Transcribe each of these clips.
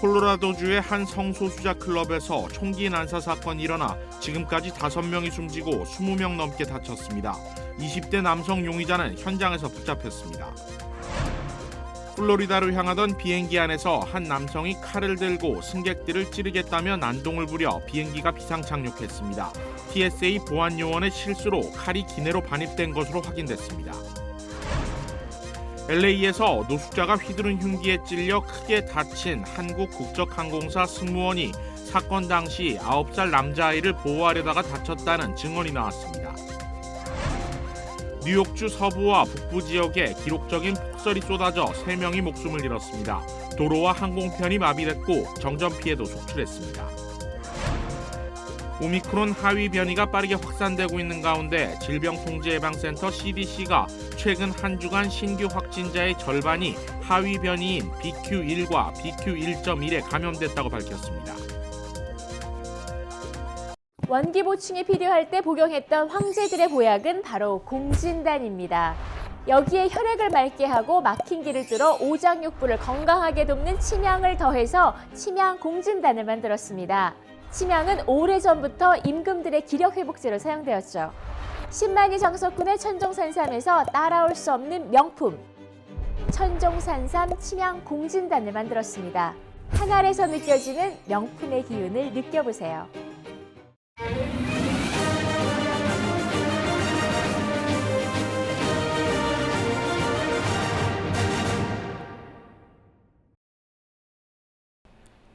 콜로라도주의 한 성소수자 클럽에서 총기 난사 사건이 일어나 지금까지 5명이 숨지고 20명 넘게 다쳤습니다. 20대 남성 용의자는 현장에서 붙잡혔습니다. 플로리다로 향하던 비행기 안에서 한 남성이 칼을 들고 승객들을 찌르겠다며 난동을 부려 비행기가 비상 착륙했습니다. TSA 보안 요원의 실수로 칼이 기내로 반입된 것으로 확인됐습니다. LA에서 노숙자가 휘두른 흉기에 찔려 크게 다친 한국 국적 항공사 승무원이 사건 당시 9살 남자아이를 보호하려다가 다쳤다는 증언이 나왔습니다. 뉴욕주 서부와 북부 지역에 기록적인 폭설이 쏟아져 3명이 목숨을 잃었습니다. 도로와 항공편이 마비됐고 정전 피해도 속출했습니다. 오미크론 하위 변이가 빠르게 확산되고 있는 가운데 질병통제예방센터 CDC가 최근 한 주간 신규 확진자의 절반이 하위 변이인 BQ1과 BQ1.1에 감염됐다고 밝혔습니다. 원기 보충이 필요할 때 복용했던 황제들의 보약은 바로 공진단입니다. 여기에 혈액을 맑게 하고 막힌 길을 뚫어 오장육부를 건강하게 돕는 침향을 더해서 침향 공진단을 만들었습니다. 침향은 오래전부터 임금들의 기력 회복제로 사용되었죠. 10만이 정석군의 천종산삼에서 따라올 수 없는 명품 천종산삼 침향 공진단을 만들었습니다. 한 알에서 느껴지는 명품의 기운을 느껴보세요.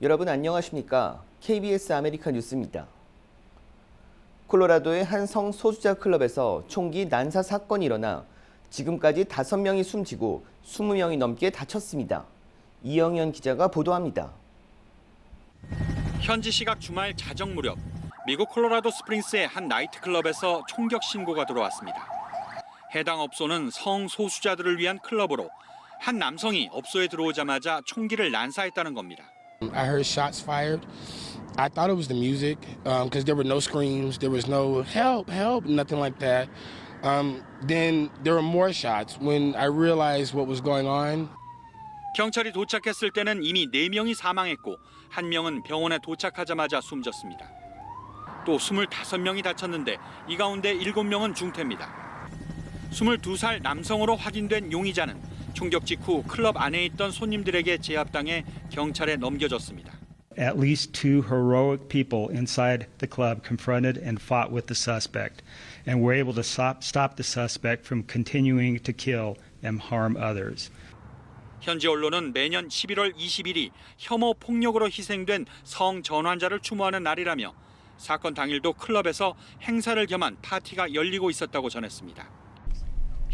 여러분 안녕하십니까? KBS 아메리카 뉴스입니다. 콜로라도의 한 성소수자 클럽에서 총기 난사 사건이 일어나 지금까지 5명이 숨지고 20명이 넘게 다쳤습니다. 이영현 기자가 보도합니다. 현지 시각 주말 자정 무렵 미국 콜로라도 스프링스의 한 나이트클럽에서 총격 신고가 들어왔습니다. 해당 업소는 성소수자들을 위한 클럽으로 한 남성이 업소에 들어오자마자 총기를 난사했다는 겁니다. I heard shots fired. I thought it was the music because there were no screams, there was no help, help, nothing like that. Um, then there were more shots when I realized what was going on. 경찰이 도착했을 때는 이미 4명이 사망했고 한 명은 병원에 도착하자마자 숨졌습니다. 또 25명이 다쳤는데 이 가운데 7명은 중태입니다. 22살 남성으로 확인된 용의자는 총격 직후 클럽 안에 있던 손님들에게 제압당해 경찰에 넘겨졌습니다. At least two heroic people inside the club confronted and fought with the suspect and were able to stop, stop the suspect from continuing to kill and harm others. 현지 언론은 매년 11월 20일이 혐오 폭력으로 희생된 성 전환자를 추모하는 날이라며 사건 당일도 클럽에서 행사를 겸한 파티가 열리고 있었다고 전했습니다.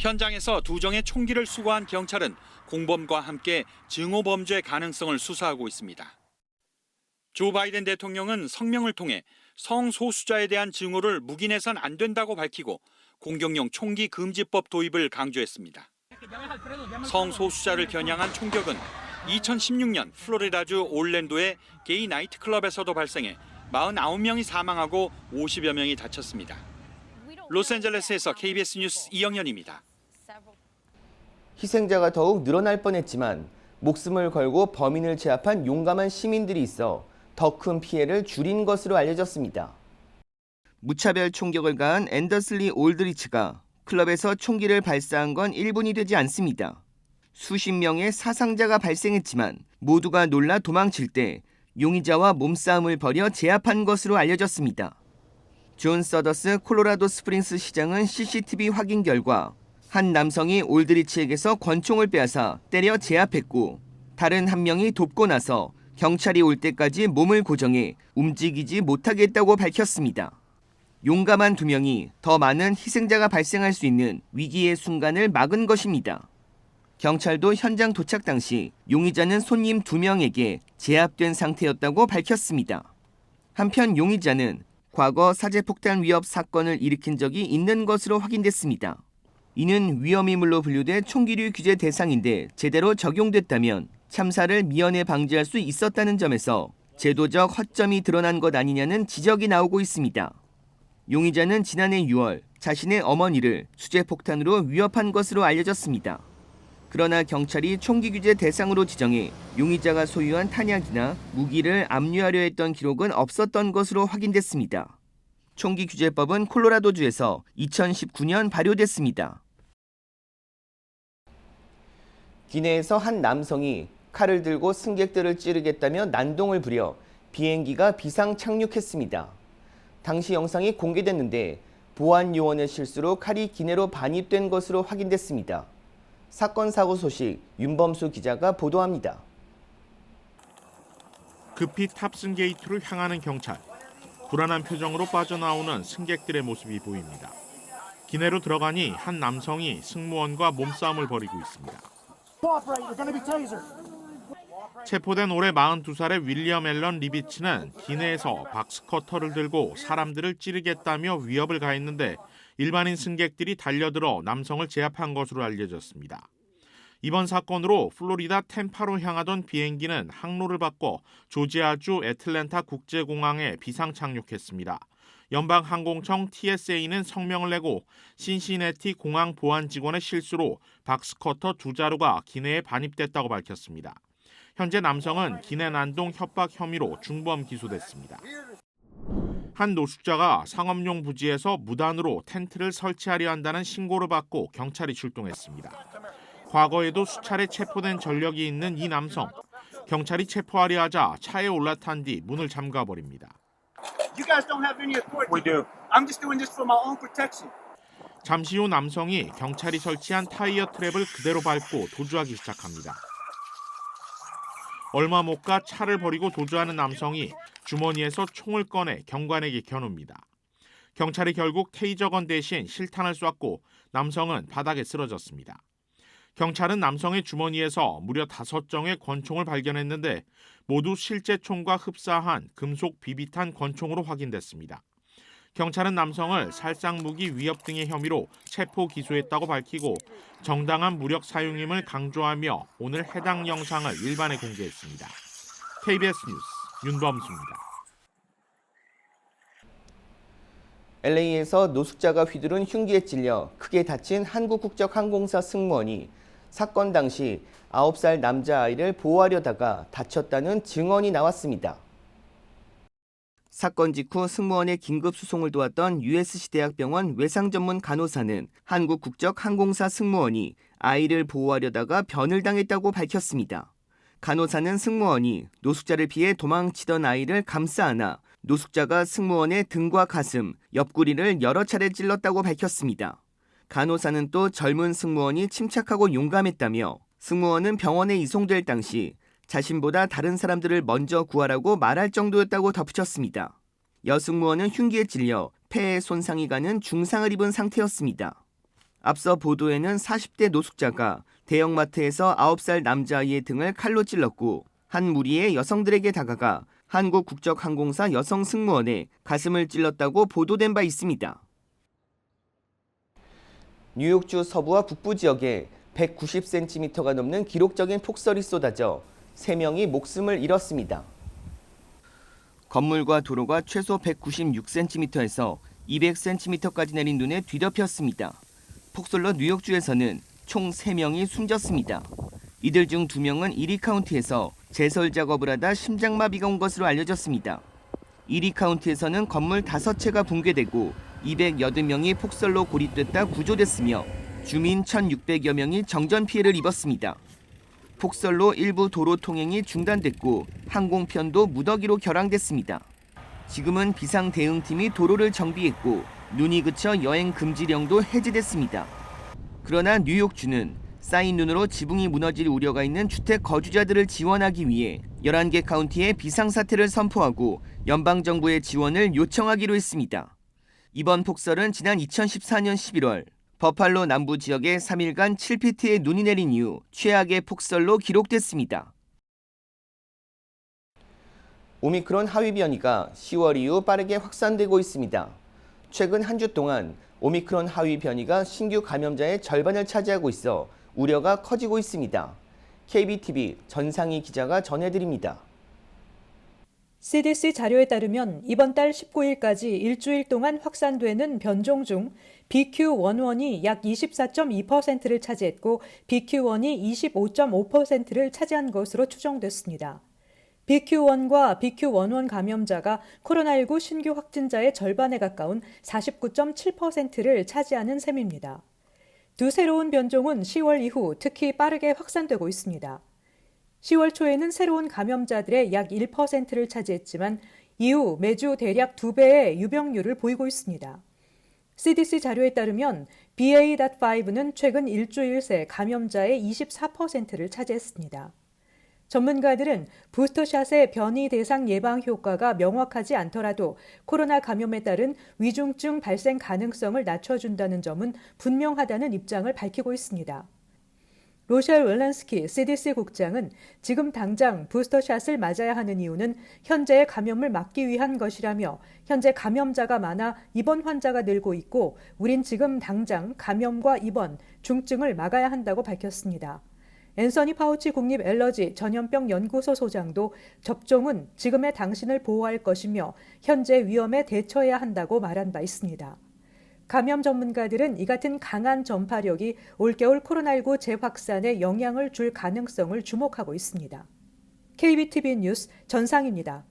현장에서 두 정의 총기를 수거한 경찰은 공범과 함께 증오 범죄 가능성을 수사하고 있습니다. 조 바이든 대통령은 성명을 통해 성소수자에 대한 증오를 묵인해선 안 된다고 밝히고 공격용 총기 금지법 도입을 강조했습니다. 성소수자를 겨냥한 총격은 2016년 플로리다주 올랜도의 게이 나이트클럽에서도 발생해 49명이 사망하고 50여 명이 다쳤습니다. 로스앤젤레스에서 KBS 뉴스 이영현입니다. 희생자가 더욱 늘어날 뻔했지만 목숨을 걸고 범인을 제압한 용감한 시민들이 있어 더 큰 피해를 줄인 것으로 알려졌습니다. 무차별 총격을 가한 앤더슬리 올드리치가 클럽에서 총기를 발사한 건 1분이 되지 않습니다. 수십 명의 사상자가 발생했지만 모두가 놀라 도망칠 때 용의자와 몸싸움을 벌여 제압한 것으로 알려졌습니다. 존 서더스 콜로라도 스프링스 시장은 CCTV 확인 결과 한 남성이 올드리치에게서 권총을 빼앗아 때려 제압했고 다른 한 명이 돕고 나서 경찰이 올 때까지 몸을 고정해 움직이지 못하게 했다고 밝혔습니다. 용감한 두 명이 더 많은 희생자가 발생할 수 있는 위기의 순간을 막은 것입니다. 경찰도 현장 도착 당시 용의자는 손님 두 명에게 제압된 상태였다고 밝혔습니다. 한편 용의자는 과거 사제폭탄 위협 사건을 일으킨 적이 있는 것으로 확인됐습니다. 이는 위험인물로 분류돼 총기류 규제 대상인데 제대로 적용됐다면 참사를 미연에 방지할 수 있었다는 점에서 제도적 허점이 드러난 것 아니냐는 지적이 나오고 있습니다. 용의자는 지난해 6월 자신의 어머니를 수제폭탄으로 위협한 것으로 알려졌습니다. 그러나 경찰이 총기 규제 대상으로 지정해 용의자가 소유한 탄약이나 무기를 압류하려 했던 기록은 없었던 것으로 확인됐습니다. 총기 규제법은 콜로라도주에서 2019년 발효됐습니다. 기내에서 한 남성이 칼을 들고 승객들을 찌르겠다며 난동을 부려 비행기가 비상 착륙했습니다. 당시 영상이 공개됐는데 보안 요원의 실수로 칼이 기내로 반입된 것으로 확인됐습니다. 사건 사고 소식 윤범수 기자가 보도합니다. 급히 탑승 게이트를 향하는 경찰. 불안한 표정으로 빠져나오는 승객들의 모습이 보입니다. 기내로 들어가니 한 남성이 승무원과 몸싸움을 벌이고 있습니다. 체포된 올해 42살의 윌리엄 앨런 리비치는 기내에서 박스커터를 들고 사람들을 찌르겠다며 위협을 가했는데 일반인 승객들이 달려들어 남성을 제압한 것으로 알려졌습니다. 이번 사건으로 플로리다 템파로 향하던 비행기는 항로를 바꿔 조지아주 애틀랜타 국제공항에 비상 착륙했습니다. 연방 항공청 TSA는 성명을 내고 신시내티 공항 보안 직원의 실수로 박스커터 두 자루가 기내에 반입됐다고 밝혔습니다. 현재 남성은 기내 난동 협박 혐의로 중범 기소됐습니다. 한 노숙자가 상업용 부지에서 무단으로 텐트를 설치하려 한다는 신고를 받고 경찰이 출동했습니다. 과거에도 수차례 체포된 전력이 있는 이 남성. 경찰이 체포하려 하자 차에 올라탄 뒤 문을 잠가 버립니다. 잠시 후 남성이 경찰이 설치한 타이어 트랩을 그대로 밟고 도주하기 시작합니다. 얼마 못 가 차를 버리고 도주하는 남성이 주머니에서 총을 꺼내 경관에게 겨눕니다. 경찰이 결국 테이저건 대신 실탄을 쐈고 남성은 바닥에 쓰러졌습니다. 경찰은 남성의 주머니에서 무려 다섯 정의 권총을 발견했는데 모두 실제 총과 흡사한 금속 비비탄 권총으로 확인됐습니다. 경찰은 남성을 살상 무기 위협 등의 혐의로 체포 기소했다고 밝히고 정당한 무력 사용임을 강조하며 오늘 해당 영상을 일반에 공개했습니다. KBS 뉴스 윤범수입니다. LA에서 노숙자가 휘두른 흉기에 찔려 크게 다친 한국 국적 항공사 승무원이 사건 당시 9살 남자아이를 보호하려다가 다쳤다는 증언이 나왔습니다. 사건 직후 승무원의 긴급 수송을 도왔던 USC 대학병원 외상 전문 간호사는 한국 국적 항공사 승무원이 아이를 보호하려다가 변을 당했다고 밝혔습니다. 간호사는 승무원이 노숙자를 피해 도망치던 아이를 감싸 안아 노숙자가 승무원의 등과 가슴, 옆구리를 여러 차례 찔렀다고 밝혔습니다. 간호사는 또 젊은 승무원이 침착하고 용감했다며 승무원은 병원에 이송될 당시 자신보다 다른 사람들을 먼저 구하라고 말할 정도였다고 덧붙였습니다. 여승무원은 흉기에 찔려 폐에 손상이 가는 중상을 입은 상태였습니다. 앞서 보도에는 40대 노숙자가 대형마트에서 9살 남자아이의 등을 칼로 찔렀고 한 무리의 여성들에게 다가가 한국 국적항공사 여성 승무원의 가슴을 찔렀다고 보도된 바 있습니다. 뉴욕주 서부와 북부 지역에 190cm가 넘는 기록적인 폭설이 쏟아져 3명이 목숨을 잃었습니다. 건물과 도로가 최소 196cm에서 200cm까지 내린 눈에 뒤덮였습니다. 폭설로 뉴욕주에서는 총 3명이 숨졌습니다. 이들 중 2명은 이리 카운티에서 제설 작업을 하다 심장마비가 온 것으로 알려졌습니다. 이리 카운티에서는 건물 5채가 붕괴되고 208명이 폭설로 고립됐다 구조됐으며 주민 1,600여 명이 정전 피해를 입었습니다. 폭설로 일부 도로 통행이 중단됐고 항공편도 무더기로 결항됐습니다. 지금은 비상 대응팀이 도로를 정비했고 눈이 그쳐 여행 금지령도 해제됐습니다. 그러나 뉴욕주는 쌓인 눈으로 지붕이 무너질 우려가 있는 주택 거주자들을 지원하기 위해 11개 카운티에 비상사태를 선포하고 연방정부의 지원을 요청하기로 했습니다. 이번 폭설은 지난 2014년 11월 버팔로 남부 지역에 3일간 7피트의 눈이 내린 이후 최악의 폭설로 기록됐습니다. 오미크론 하위 변이가 10월 이후 빠르게 확산되고 있습니다. 최근 한 주 동안 오미크론 하위 변이가 신규 감염자의 절반을 차지하고 있어 우려가 커지고 있습니다. KBTV 전상희 기자가 전해드립니다. CDC 자료에 따르면 이번 달 19일까지 일주일 동안 확산되는 변종 중 BQ11이 약 24.2%를 차지했고 BQ1이 25.5%를 차지한 것으로 추정됐습니다. BQ1과 BQ11 감염자가 코로나19 신규 확진자의 절반에 가까운 49.7%를 차지하는 셈입니다. 두 새로운 변종은 10월 이후 특히 빠르게 확산되고 있습니다. 10월 초에는 새로운 감염자들의 약 1%를 차지했지만 이후 매주 대략 2배의 유병률을 보이고 있습니다. CDC 자료에 따르면 BA.5는 최근 일주일 새 감염자의 24%를 차지했습니다. 전문가들은 부스터샷의 변이 대상 예방 효과가 명확하지 않더라도 코로나 감염에 따른 위중증 발생 가능성을 낮춰준다는 점은 분명하다는 입장을 밝히고 있습니다. 로셜 웰란스키 CDC 국장은 지금 당장 부스터샷을 맞아야 하는 이유는 현재의 감염을 막기 위한 것이라며 현재 감염자가 많아 입원 환자가 늘고 있고 우린 지금 당장 감염과 입원, 중증을 막아야 한다고 밝혔습니다. 앤서니 파우치 국립 엘러지 전염병 연구소 소장도 접종은 지금의 당신을 보호할 것이며 현재 위험에 대처해야 한다고 말한 바 있습니다. 감염 전문가들은 이 같은 강한 전파력이 올겨울 코로나19 재확산에 영향을 줄 가능성을 주목하고 있습니다. KBTV 뉴스 전상입니다.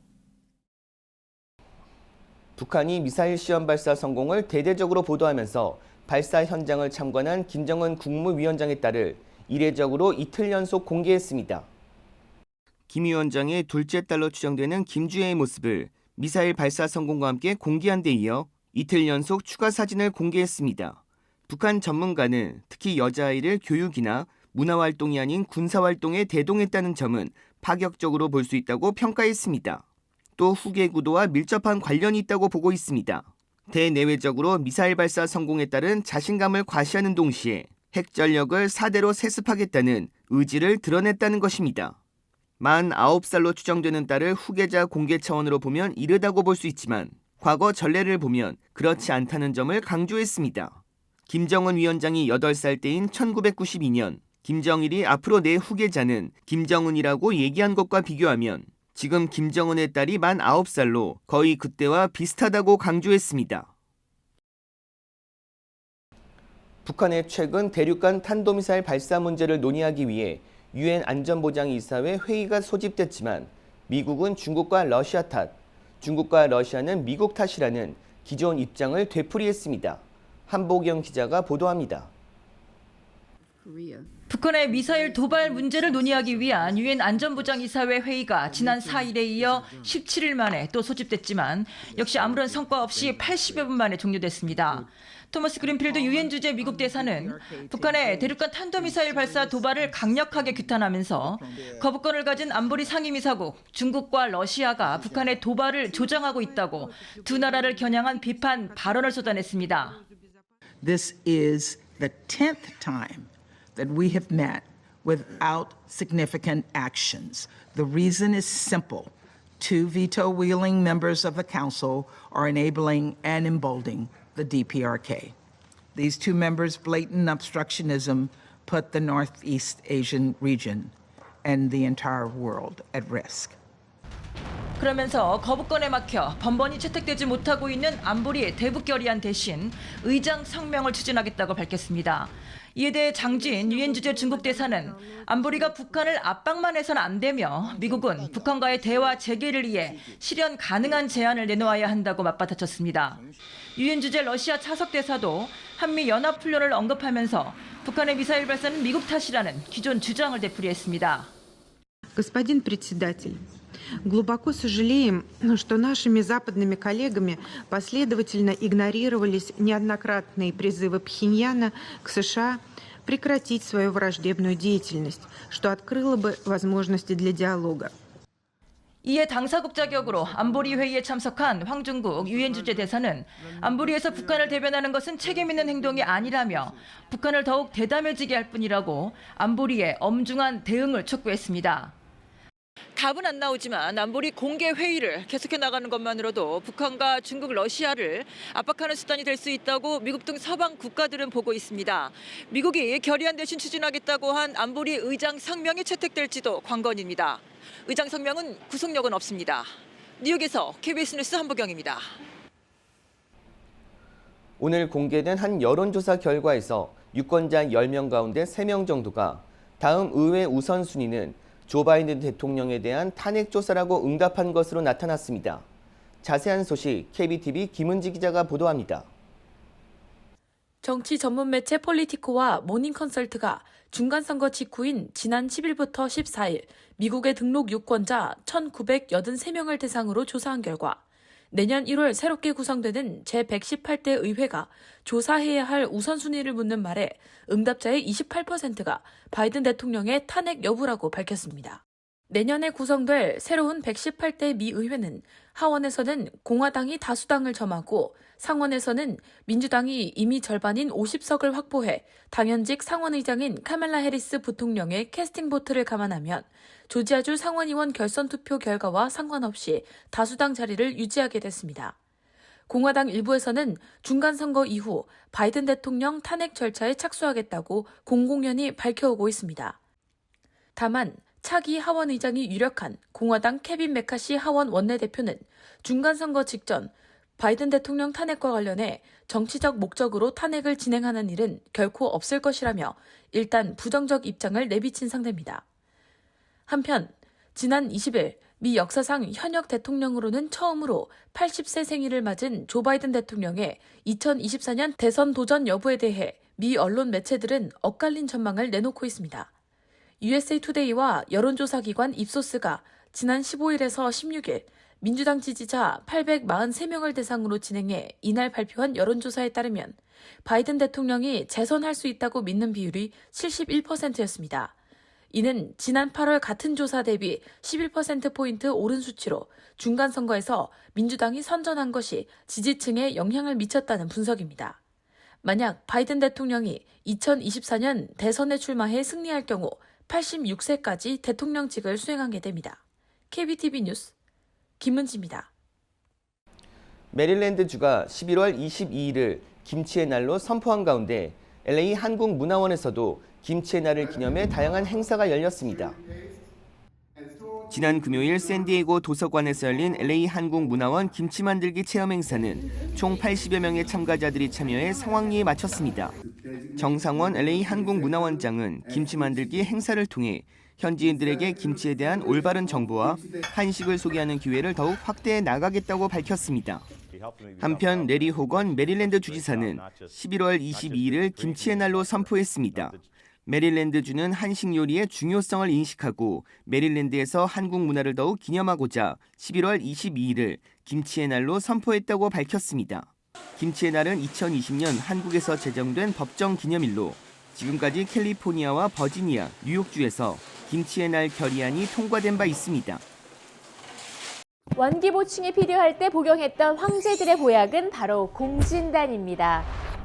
북한이 미사일 시험 발사 성공을 대대적으로 보도하면서 발사 현장을 참관한 김정은 국무위원장에 따를 이례적으로 이틀 연속 공개했습니다. 김 위원장의 둘째 딸로 추정되는 김주혜의 모습을 미사일 발사 성공과 함께 공개한 데 이어 이틀 연속 추가 사진을 공개했습니다. 북한 전문가는 특히 여자아이를 교육이나 문화활동이 아닌 군사활동에 대동했다는 점은 파격적으로 볼 수 있다고 평가했습니다. 또 후계 구도와 밀접한 관련이 있다고 보고 있습니다. 대내외적으로 미사일 발사 성공에 따른 자신감을 과시하는 동시에 핵 전력을 4대로 세습하겠다는 의지를 드러냈다는 것입니다. 만 9살로 추정되는 딸을 후계자 공개 차원으로 보면 이르다고 볼 수 있지만 과거 전례를 보면 그렇지 않다는 점을 강조했습니다. 김정은 위원장이 8살 때인 1992년 김정일이 앞으로 내 후계자는 김정은이라고 얘기한 것과 비교하면 지금 김정은의 딸이 만 9살로 거의 그때와 비슷하다고 강조했습니다. 북한의 최근 대륙간 탄도미사일 발사 문제를 논의하기 위해 유엔 안전보장이사회 회의가 소집됐지만 미국은 중국과 러시아 탓, 중국과 러시아는 미국 탓이라는 기존 입장을 되풀이했습니다. 한보경 기자가 보도합니다. 북한의 미사일 도발 문제를 논의하기 위한 유엔 안전보장이사회 회의가 지난 4일에 이어 17일 만에 또 소집됐지만 역시 아무런 성과 없이 80여 분 만에 종료됐습니다. 토머스 그린필드 유엔 주재 미국 대사는 북한의 대륙간 탄도미사일 발사 도발을 강력하게 규탄하면서 거부권을 가진 안보리 상임이사국 중국과 러시아가 북한의 도발을 조장하고 있다고 두 나라를 겨냥한 비판 발언을 쏟아냈습니다. This is the 10th time that we have met without significant actions. The reason is simple. Two veto wielding members of the Council are enabling and emboldening the DPRK. These two members' blatant obstructionism put the Northeast Asian region and the entire world at risk. 그러면서 거부권에 막혀 번번이 채택되지 못하고 있는 안보리의 대북 결의안 대신 의장 성명을 추진하겠다고 밝혔습니다. 이에 대해 장진 유엔 주재 중국 대사는 안보리가 북한을 압박만 해서는 안 되며 미국은 북한과의 대화 재개를 위해 실현 가능한 제안을 내놓아야 한다고 맞받아쳤습니다. 유엔 주재 러시아 차석 대사도 한미 연합 훈련을 언급하면서 북한의 미사일 발사는 미국 탓이라는 기존 주장을 되풀이했습니다. Господин председатель, глубоко сожалеем, что нашими западными коллегами последовательно игнорировались неоднократные призывы Пхеньяна к США прекратить свою враждебную деятельность, что открыло бы возможности для диалога. 이에 당사국 자격으로 안보리 회의에 참석한 황중국 유엔 주재 대사는 안보리에서 북한을 대변하는 것은 책임 있는 행동이 아니라며 북한을 더욱 대담해지게 할 뿐이라고 안보리의 엄중한 대응을 촉구했습니다. 답은 안 나오지만 안보리 공개 회의를 계속해 나가는 것만으로도 북한과 중국, 러시아를 압박하는 수단이 될 수 있다고 미국 등 서방 국가들은 보고 있습니다. 미국이 결의안 대신 추진하겠다고 한 안보리 의장 성명이 채택될지도 관건입니다. 의장 성명은 구속력은 없습니다. 뉴욕에서 KBS 뉴스 한보경입니다. 오늘 공개된 한 여론조사 결과에서 유권자 10명 가운데 3명 정도가 다음 의회 우선순위는 조 바이든 대통령에 대한 탄핵 조사라고 응답한 것으로 나타났습니다. 자세한 소식 KBTV 김은지 기자가 보도합니다. 정치 전문 매체 폴리티코와 모닝 컨설트가 중간 선거 직후인 지난 10일부터 14일 미국의 등록 유권자 1,983명을 대상으로 조사한 결과 내년 1월 새롭게 구성되는 제118대 의회가 조사해야 할 우선순위를 묻는 말에 응답자의 28%가 바이든 대통령의 탄핵 여부라고 밝혔습니다. 내년에 구성될 새로운 118대 미 의회는 하원에서는 공화당이 다수당을 점하고 상원에서는 민주당이 이미 절반인 50석을 확보해 당연직 상원의장인 카멜라 해리스 부통령의 캐스팅 보트를 감안하면 조지아주 상원의원 결선 투표 결과와 상관없이 다수당 자리를 유지하게 됐습니다. 공화당 일부에서는 중간 선거 이후 바이든 대통령 탄핵 절차에 착수하겠다고 공공연히 밝혀오고 있습니다. 다만 차기 하원 의장이 유력한 공화당 케빈 메카시 하원 원내대표는 중간 선거 직전 바이든 대통령 탄핵과 관련해 정치적 목적으로 탄핵을 진행하는 일은 결코 없을 것이라며 일단 부정적 입장을 내비친 상태입니다. 한편 지난 20일 미 역사상 현역 대통령으로는 처음으로 80세 생일을 맞은 조 바이든 대통령의 2024년 대선 도전 여부에 대해 미 언론 매체들은 엇갈린 전망을 내놓고 있습니다. USA 투데이와 여론조사 기관 입소스가 지난 15일에서 16일 민주당 지지자 843명을 대상으로 진행해 이날 발표한 여론조사에 따르면 바이든 대통령이 재선할 수 있다고 믿는 비율이 71%였습니다. 이는 지난 8월 같은 조사 대비 11%포인트 오른 수치로 중간 선거에서 민주당이 선전한 것이 지지층에 영향을 미쳤다는 분석입니다. 만약 바이든 대통령이 2024년 대선에 출마해 승리할 경우 86세까지 대통령직을 수행하게 됩니다. KBTV 뉴스 김은지입니다. 메릴랜드 주가 11월 22일을 김치의 날로 선포한 가운데 LA 한국문화원에서도 김치의 날을 기념해 다양한 행사가 열렸습니다. 지난 금요일 샌디에고 도서관에서 열린 LA 한국문화원 김치 만들기 체험 행사는 총 80여 명의 참가자들이 참여해 성황리에 마쳤습니다. 정상원 LA 한국문화원장은 김치 만들기 행사를 통해 현지인들에게 김치에 대한 올바른 정보와 한식을 소개하는 기회를 더욱 확대해 나가겠다고 밝혔습니다. 한편 레리 호건 메릴랜드 주지사는 11월 22일을 김치의 날로 선포했습니다. 메릴랜드주는 한식 요리의 중요성을 인식하고 메릴랜드에서 한국 문화를 더욱 기념하고자 11월 22일을 김치의 날로 선포했다고 밝혔습니다. 김치의 날은 2020년 한국에서 제정된 법정 기념일로 지금까지 캘리포니아와 버지니아, 뉴욕주에서 김치의 날 결의안이 통과된 바 있습니다. 원기 보충이 필요할 때 복용했던 황제들의 보약은 바로 공진단입니다.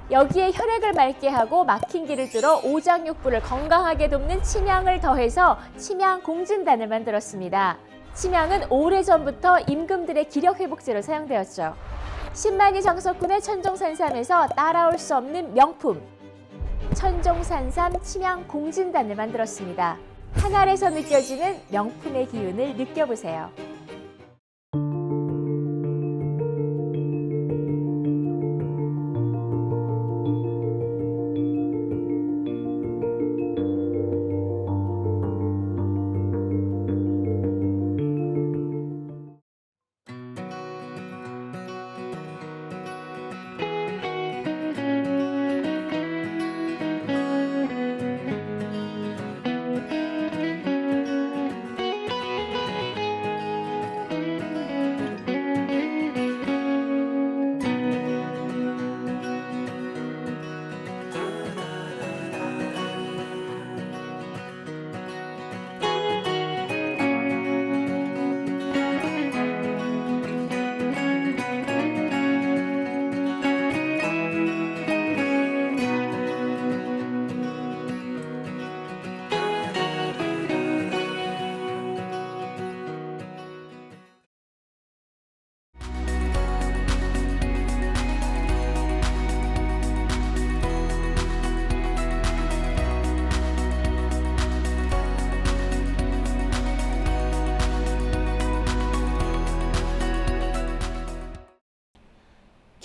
여기에 혈액을 맑게 하고 막힌 길을 뚫어 오장육부를 건강하게 돕는 침향을 더해서 침향 공진단을 만들었습니다. 침향은 오래전부터 임금들의 기력 회복제로 사용되었죠. 10만이 장석군의 천종산삼에서 따라올 수 없는 명품 천종산삼 침향 공진단을 만들었습니다. 한 알에서 느껴지는 명품의 기운을 느껴보세요.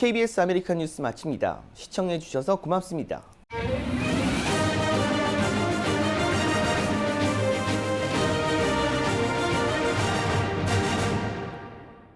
KBS 아메리칸 뉴스 마칩니다. 시청해 주셔서 고맙습니다.